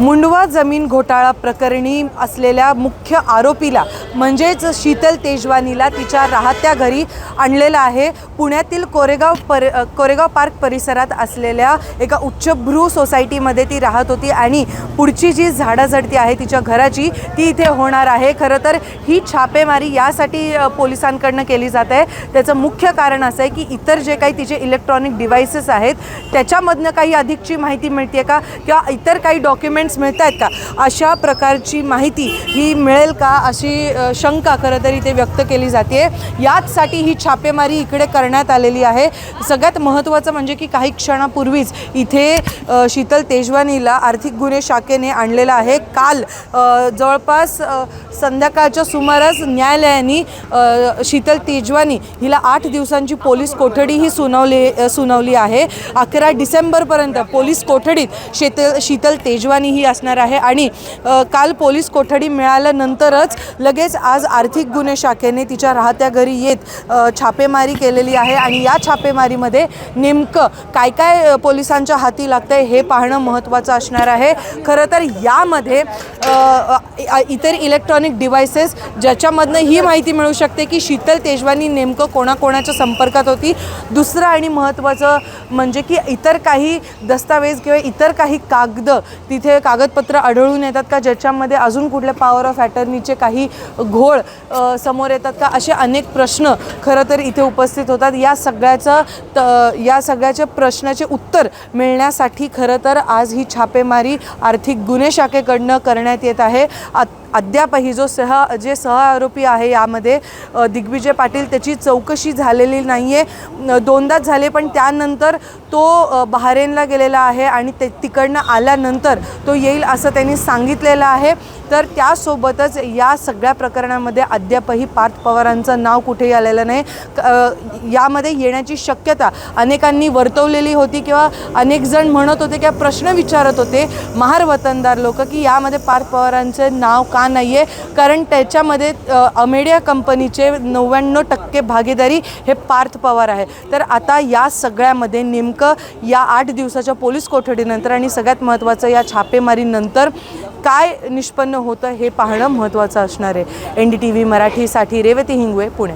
मुंडवा जमीन घोटाळा प्रकरणी असलेल्या मुख्य आरोपीला म्हणजेच शीतल तेजवानीला तिच्या राहत्या घरी आणलेलं आहे. पुण्यातील कोरेगाव पर कोरेगाव पार्क परिसरात असलेल्या एका उच्चभ्रू सोसायटीमध्ये ती राहत होती आणि पुढची जी झाडाझडती आहे तिच्या घराची ती इथे होणार आहे. खरं तर ही छापेमारी यासाठी पोलिसांकडनं केली जात आहे. त्याचं मुख्य कारण असं आहे की इतर जे काही तिचे इलेक्ट्रॉनिक डिव्हाइसेस आहेत त्याच्यामधनं काही अधिकची माहिती मिळते का? किंवा इतर काही डॉक्युमेंट डॉक्युमेंट्स मिळत आहेत का? अशा प्रकारची माहिती ही मिळेल का अशी शंका खरं तरी ते व्यक्त केली जाते याचसाठी ही छापेमारी इकडे करण्यात आलेली आहे. सगळ्यात महत्त्वाचं म्हणजे की काही क्षणापूर्वीच इथे शीतल तेजवानीला आर्थिक गुन्हे शाखेने आणलेलं आहे. काल जवळपास संध्याकाळच्या सुमारास न्यायालयाने शीतल तेजवानी हिला आठ दिवसांची पोलीस कोठडी ही सुनावली सुनावली आहे. अकरा डिसेंबरपर्यंत पोलीस कोठडीत शीतल शीतल तेजवानी ही ही असणार आहे. आणि काल पोलीस कोठडी मिळाल्यानंतरच लगेच आज आर्थिक गुन्हे शाखेने तिच्या राहत्या घरी येत छापेमारी केलेली आहे. आणि या छापेमारीमध्ये नेमकं काय काय पोलिसांच्या हाती लागतं आहे हे पाहणं महत्त्वाचं असणार आहे. खरं तर यामध्ये इतर इलेक्ट्रॉनिक डिव्हायसेस ज्याच्यामधनं ही माहिती मिळू शकते की शीतल तेजवानी नेमकं कोणाकोणाच्या संपर्कात होती. दुसरं आणि महत्त्वाचं म्हणजे की इतर काही दस्तावेज किंवा इतर काही कागद तिथे कागदपत्र आढळून येतात का? ज्याच्यामध्ये अजून कुठल्या पॉवर ऑफ ॲटर्नीचे काही घोळ समोर येतात का? असे अनेक प्रश्न खरं तर इथे उपस्थित होतात. या सगळ्याचं त या सगळ्याच्या प्रश्नाचे उत्तर मिळण्यासाठी खरं तर आज ही छापेमारी आर्थिक गुन्हे शाखेकडनं करण्यात येत आहे. अद्यापही जो सह जे सह आरोपी आहे यामध्ये दिग्विजय पाटील त्याची चौकशी झालेली नाही आहे दोनदाच झाले पण त्यानंतर तो बहारेनला गेलेला आहे आणि ते तिकडनं आल्यानंतर तो येईल असं त्यांनी सांगितलेलं आहे. तर त्यासोबतच या सगळ्या प्रकरणामध्ये अद्यापही पार्थ पवारांचं नाव कुठेही आलेलं नाही. यामध्ये येण्याची शक्यता अनेकांनी वर्तवलेली होती किंवा अनेक जण म्हणत होते किंवा प्रश्न विचारत होते. महार वतनदार लोक की यामध्ये पार्थ पवारांचे नाव का नाही आहे कारण त्याच्यामध्ये अमेडिया कंपनीचे नव्याण्णव टक्के भागीदारी हे पार्थ पवार आहे. तर आता या सगळ्यामध्ये नेमकं या आठ दिवसाच्या पोलीस कोठडीनंतर आणि सगळ्यात महत्त्वाचं या छापेमारीनंतर काय निष्पन्न होतं हे पाहणं महत्त्वाचं असणार आहे. एन डी टी व्ही मराठीसाठी रेवती हिंगवे पुणे.